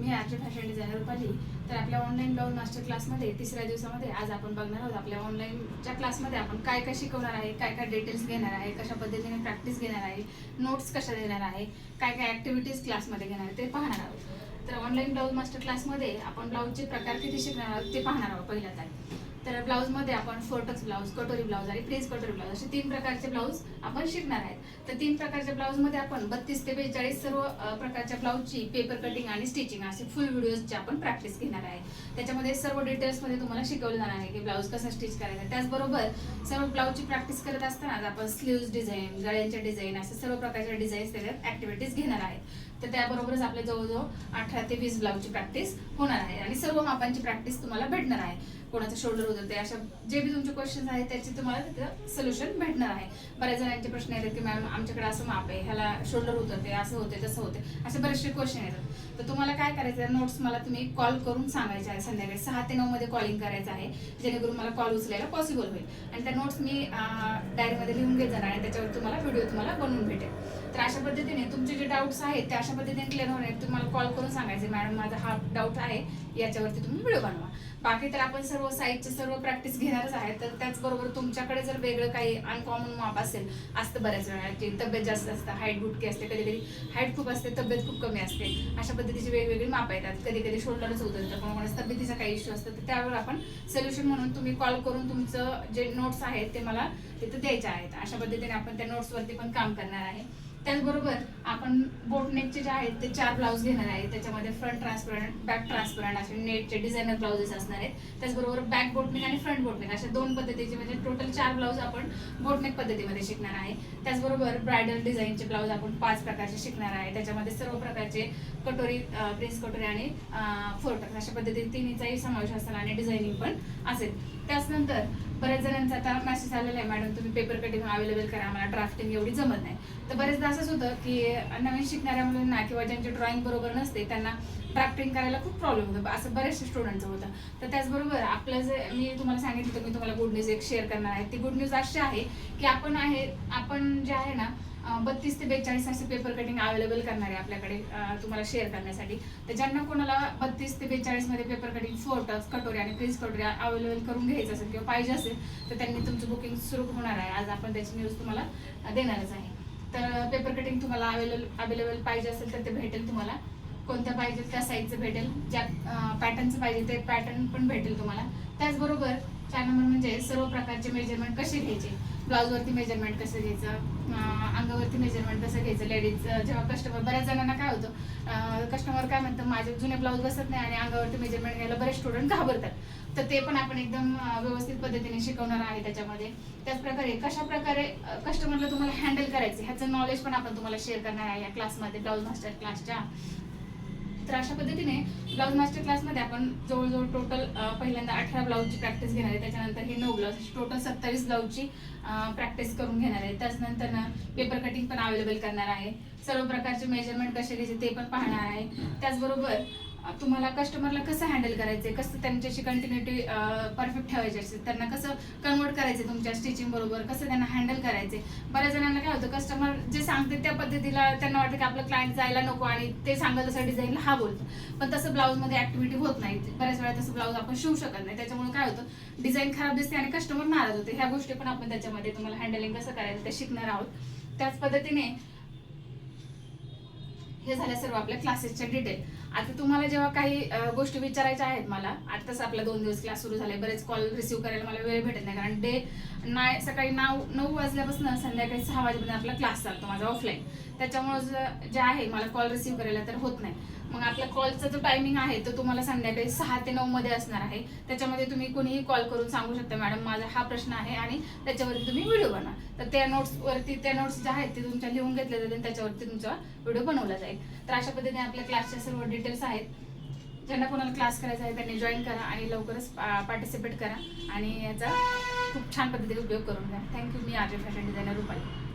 मी आरचे fashion designer Rupali. तर आपल्या ऑनलाईन ब्लाऊज मास्टर क्लासमध्ये तिसऱ्या दिवसामध्ये आज आपण बघणार आहोत आपल्या ऑनलाईनच्या क्लासमध्ये आपण काय काय शिकवणार आहे काय काय डिटेल्स घेणार आहे कशा पद्धतीने प्रॅक्टिस घेणार आहे नोट्स कशा देणार आहे काय काय ॲक्टिव्हिटीज क्लासमध्ये घेणार आहे ते पाहणार आहोत. तर ऑनलाईन ब्लाऊज मास्टर क्लासमध्ये आपण ब्लाऊजचे प्रकार किती शिकणार आहोत ते पाहणार आहोत पहिल्या तारीख. तर ब्लाऊजमध्ये आपण four tucks blouse katori blouse आणि प्रेस कटोरी ब्लाऊज असे तीन प्रकारचे ब्लाऊज आपण शिकणार आहेत. तर तीन प्रकारच्या ब्लाऊजमध्ये आपण बत्तीस ते बेचाळीस सर्व प्रकारच्या ब्लाऊजची पेपर कटिंग आणि स्टिचिंग असे फुल व्हिडिओजची आपण प्रॅक्टिस घेणार आहे. त्याच्यामध्ये सर्व डिटेल्समध्ये तुम्हाला शिकवलं जाणार आहे की ब्लाऊज कसा स्टिच करायचा. त्याचबरोबर सर्व ब्लाऊजची प्रॅक्टिस करत असताना आपण स्लीव्ज डिझाईन गळ्यांच्या डिझाईन असे सर्व प्रकारच्या डिझाईन्स त्याच्यात ऍक्टिव्हिटीज घेणार आहेत. तर त्याबरोबरच आपल्या जवळजवळ अठरा ते वीस ब्लाऊजची प्रॅक्टिस होणार आहे आणि सर्व मापांची प्रॅक्टिस तुम्हाला भेटणार आहे. कोणाचं शोल्डर होतं ते अशा जे बी तुमचे क्वेश्चन आहेत त्याचे तुम्हाला तिथं सोल्युशन भेटणार आहे. बऱ्याच जणांचे प्रश्न येतात की मॅम आमच्याकडे असं माप आहे ह्याला शोल्डर होतं ते असं होते तसं होते असे बरेचसे क्वेश्चन येतात. तर तुम्हाला काय करायचं आहे? नोट्स मला तुम्ही कॉल करून सांगायचे आहे संध्याकाळी. सहा ते नऊमध्ये कॉलिंग करायचं आहे जेणेकरून मला कॉल उचलायला पॉसिबल होईल. आणि त्या नोट्स मी डायरीमध्ये लिहून घेत जाणार आणि त्याच्यावर तुम्हाला व्हिडिओ तुम्हाला बनवून भेटेल. तर अशा पद्धतीने तुमचे जे डाऊट्स आहेत ते अशा पद्धतीने क्लिअर होणार तुम्हाला कॉल करून सांगायचे मॅडम माझा हा डाऊट आहे याच्यावरती तुम्ही व्हिडिओ बनवा. बाकी तर आपण सर्व साईजचे सर्व प्रॅक्टिस घेणारच आहे तर त्याचबरोबर तुमच्याकडे जर वेगळं काही अनकॉमन माप असेल असतं बऱ्याच वेळा. की तब्येत जास्त असतं हाईट गुटकी असते कधी कधी हाईट खूप असते तब्येत खूप कमी असते. अशा पद्धतीची वेगवेगळी माप येतात. कधी कधी शोल्डरच होतं तर कोणाकोणाच तब्येतीचा काही इश्यू असतो तर त्यावर आपण सोल्युशन म्हणून तुम्ही कॉल करून तुमचं जे नोट्स आहेत ते मला तिथं द्यायचे आहेत. अशा पद्धतीने आपण त्या नोट्सवरती पण काम करणार आहे. त्याचबरोबर आपण बोटनेकचे जे आहेत ते चार ब्लाऊज घेणार आहे. त्याच्यामध्ये फ्रंट ट्रान्सपरंट बॅक ट्रान्सपरंट असे नेटचे डिझायनर ब्लाउजेस असणार आहेत. त्याचबरोबर बॅक बोटनेक आणि फ्रंट बोटनेक अशा दोन पद्धतीचे म्हणजे टोटल चार ब्लाऊज आपण बोटनेक पद्धतीमध्ये शिकणार आहे. त्याचबरोबर ब्रायडल डिझाईनचे ब्लाऊज आपण पाच प्रकारचे शिकणार आहे. त्याच्यामध्ये सर्व प्रकारचे कटोरी प्रिन्स कटोरी आणि फोर्टक अशा पद्धतीने तिन्हीचाही समावेश असेल आणि डिझायनिंग पण असेल. त्याचनंतर बऱ्याच जणांचा आता मेसेज आलेला आहे मॅडम तुम्ही पेपर कटिंग अवेलेबल करा. आम्हाला ड्राफ्टिंग एवढी जमत नाही. तर बरेचदा असंच होतं की नवीन शिकणाऱ्या मुलांना किंवा ज्यांचे ड्रॉइंग बरोबर नसते त्यांना ड्राफ्टिंग करायला खूप प्रॉब्लेम होतो. असं बऱ्याचशा स्टुडंटचं होतं. तर त्याचबरोबर आपलं जे मी तुम्हाला सांगितलं होतं मी तुम्हाला गुड न्यूज एक शेअर करणार आहे. ती गुड न्यूज अशी आहे की आपण आहे आपण जे आहे ना बत्तीस ते बेचाळीस असे पेपर कटिंग अवेलेबल करणार आहे आपल्याकडे तुम्हाला शेअर करण्यासाठी. तर ज्यांना कोणाला बत्तीस ते बेचाळीसमध्ये पेपर कटिंग फोर्टस कटोरी आणि प्रिन्स कटोरी अवेलेबल करून घ्यायचं असेल किंवा पाहिजे असेल तर त्यांनी तुमचं बुकिंग सुरू होणार आहे. आज आपण त्याची न्यूज तुम्हाला देणारच आहे. तर पेपर कटिंग तुम्हाला अवेलेबल अवेलेबल पाहिजे असेल तर ते भेटेल तुम्हाला. कोणत्या पाहिजे त्या साईजचं भेटेल. ज्या पॅटर्नचं पाहिजे ते पॅटर्न पण भेटेल तुम्हाला. त्याचबरोबर चार नंबर म्हणजे सर्व प्रकारचे मेजरमेंट कसे घ्यायचे? ब्लाऊजवरती मेजरमेंट कसं घ्यायचं? अं, मेजरमेंट कसं घ्यायचं. लेडीज जेव्हा कस्टमर बऱ्याच जणांना काय होतं कस्टमर काय म्हणतं माझे जुने ब्लाऊज बसत नाही आणि अंगावरती मेजरमेंट घ्यायला बरेच स्टुडंट घाबरतात. तर ते पण आपण एकदम व्यवस्थित पद्धतीने शिकवणार आहे त्याच्यामध्ये. त्याचप्रकारे कशा प्रकारे कस्टमरला तुम्हाला हँडल करायचे ह्याचं नॉलेज पण आपण तुम्हाला शेअर करणार आहे या क्लासमध्ये ब्लाऊज मास्टर क्लासच्या तर अशा पद्धतीने ब्लाऊज मास्टर क्लासमध्ये आपण जवळजवळ टोटल पहिल्यांदा अठरा ब्लाऊजची प्रॅक्टिस घेणार आहे. त्याच्यानंतर हे नऊ ब्लाऊज टोटल सत्तावीस ब्लाऊजची प्रॅक्टिस करून घेणार आहे. त्याचनंतर ना पेपर कटिंग पण अवेलेबल करणार आहे. सर्व प्रकारचे मेजरमेंट कसे घ्यायचे ते पण पाहणार आहे. त्याचबरोबर तुम्हाला कस्टमरला कसं हँडल करायचंय? कसं त्यांच्याशी कंटिन्युटी परफेक्ट ठेवायचे असते? त्यांना कसं कन्वर्ट करायचं तुमच्या स्टिचिंग बरोबर? कसं त्यांना हँडल करायचे बऱ्याच जणांना काय होतं कस्टमर जे सांगते त्या पद्धतीला त्यांना वाटतं की आपलं क्लायंट जायला नको आणि ते सांगत तसं डिझाईनला हा बोलतो. पण तसं ब्लाऊजमध्ये ऍक्टिव्हिटी होत नाही. बऱ्याच वेळा तसं ब्लाऊज आपण शिवू शकत नाही. त्याच्यामुळे काय होतं डिझाईन खराब दिसते आणि कस्टमर नाराज होते. ह्या गोष्टी पण आपण त्याच्यामध्ये तुम्हाला हँडलिंग कसं करायचं ते शिकणार आहोत. त्याच पद्धतीने हे झाल्या सर्व आपल्या क्लासेसच्या डिटेल आता तुम्हाला जेव्हा काही गोष्टी विचारायच्या आहेत मला आताच आपला दोन दिवस क्लास सुरू झाले बरेच कॉल रिसीव्ह करायला मला वेळ भेटत नाही कारण डे नाय सकाळी नऊ नऊ वाजल्यापासून संध्याकाळी सहा वाजेपर्यंत आपला क्लास चालतो माझा ऑफलाईन त्याच्यामुळे जे आहे मला कॉल रिसीव्ह करायला तर होत नाही. मग आपल्या कॉलचा जो टायमिंग आहे तो तुम्हाला संध्याकाळी सहा ते नऊ मध्ये असणार आहे. त्याच्यामध्ये तुम्ही कोणीही कॉल करून सांगू शकता मॅडम माझा हा प्रश्न आहे आणि त्याच्यावरती तुम्ही व्हिडिओ बनवा. तर त्या नोट्स वरती त्या नोट्स ज्या आहेत ते तुमच्या लिहून घेतल्या जातील त्याच्यावरती तुमचा व्हिडिओ बनवला जाईल. तर अशा पद्धतीने आपल्या क्लासच्या सर्व डिटेल्स आहेत. ज्यांना कोणाला क्लास करायचा आहे त्यांनी जॉईन करा आणि लवकरच पार्टिसिपेट करा. आणि याचा खूप छान पद्धतीने उपयोग करून घ्या. थँक्यू मी आर्य फॅशन डिझायनर रुपाली.